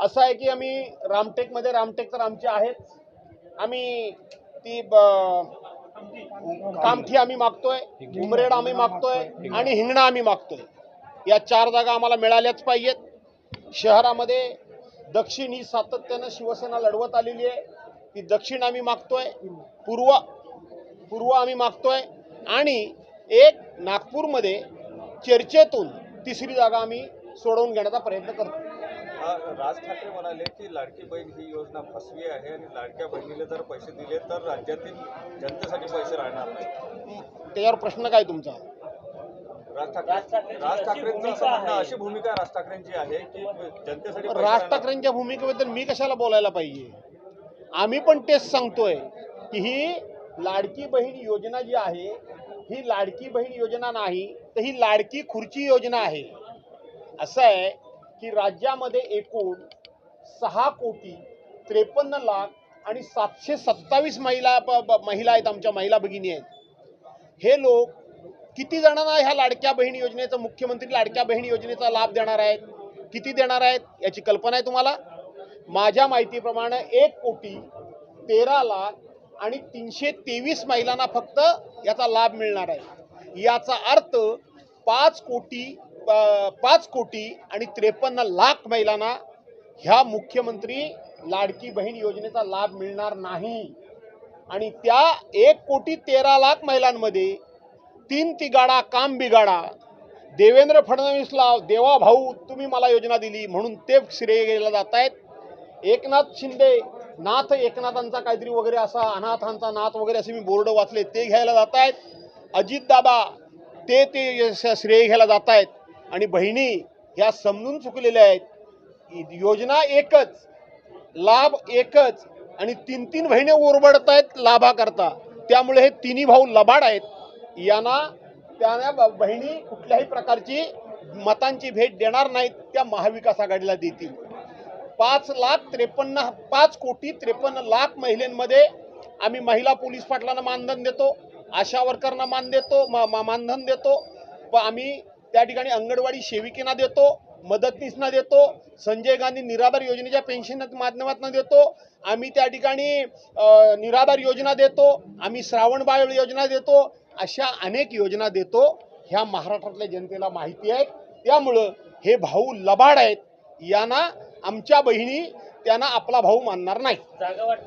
असं आहे की आम्ही रामटेकमध्ये रामटेक तर आमचे आहेच. आम्ही ती ब- कामठी आम्ही मागतोय उमरेड आम्ही मागतोय आणि हिंगणा आम्ही मागतोय. या चार जागा आम्हाला मिळाल्याच पाहिजेत. शहरामध्ये दक्षिण ही सातत्यानं शिवसेना लढवत आलेली आहे. ती दक्षिण आम्ही मागतोय पूर्व पूर्व आम्ही मागतोय आणि एक नागपूरमध्ये चर्चेतून तिसरी जागा आम्ही सोडवून घेण्याचा प्रयत्न करतो. राज ठाकरे म्हणाले की लाडकी बहीण ही योजना फसवी आहे आणि लाडक्या बहिणीला जर पैसे दिले तर राज्यातील जनतेसाठी पैसे राहणार नाही. त्याच्यावर प्रश्न काय तुमचा? राज ठाकरे राज ठाकरेंचं अशी भूमिका राज ठाकरेंची आहे की जनतेसाठी राज ठाकरेंच्या भूमिकेबद्दल मी कशाला बोलायला पाहिजे? आम्ही पण तेच सांगतोय की ही लाडकी बहीण योजना जी आहे ही लाडकी बहीण योजना नाही तर ही लाडकी खुर्ची योजना आहे. असं आहे की राज्यामध्ये एकूण सहा कोटी त्रेपन्न लाख आणि सातशे सत्तावीस महिला ब- महिला आहेत आमच्या महिला भगिनी आहेत. हे लोक किती जणांना ह्या लाडक्या बहीण योजनेचा मुख्यमंत्री लाडक्या बहीण योजनेचा लाभ देणार आहेत? किती देणार आहेत? याची कल्पना आहे तुम्हाला? माझ्या माहितीप्रमाणे एक कोटी तेरा लाख आणि तीनशे तेवीस महिलांना फक्त याचा लाभ मिळणार आहे. याचा अर्थ पाच कोटी प- पाच कोटी आणि त्रेपन्न लाख महिलांना ह्या मुख्यमंत्री लाडकी बहीण योजनेचा लाभ मिळणार नाही. आणि त्या एक कोटी तेरा लाख महिलांमध्ये तीन तिगाडा काम बिगाडा देवेंद्र फडणवीसला देवा भाऊ तुम्ही मला योजना दिली म्हणून ते श्रेय गेला जात आहेत. एकनाथ शिंदे नाथ एकनाथांचा काहीतरी वगैरे असा अनाथांचा नाथ वगैरे असे मी बोर्ड वाचले ते घ्यायला जात आहेत अजितदादा ते ते श- श्रेय घ्यायला जात आहेत आणि बहिणी ह्या समजून चुकलेल्या आहेत. योजना एकच लाभ एकच आणि तीन तीन बहिणी ओरबडत आहेत लाभाकरता. त्यामुळे हे तिन्ही भाऊ लबाड आहेत. यांना त्यांना ब- बहिणी कुठल्याही प्रकारची मतांची भेट देणार नाहीत त्या महाविकास आघाडीला देतील. पाच लाख त्रेपन्न पाच कोटी त्रेपन्न लाख महिलांमध्ये आम्ही महिला पोलीस पाटलांना मानधन देतो आशा वर्करना मान देतो मा- मानधन देतो. व आम्ही त्या ठिकाणी अंगणवाडी सेविकेना देतो मदतनीसना देतो संजय गांधी निराधार योजनेच्या पेन्शन माध्यमातून देतो. आम्ही त्या ठिकाणी निराधार योजना देतो आम्ही श्रावण बाळ योजना देतो अशा अनेक योजना देतो. ह्या महाराष्ट्रातल्या जनतेला माहिती आहे त्यामुळं हे भाऊ लबाड आहेत. यांना आमच्या बहिणी त्यांना आपला भाऊ मानणार नाही.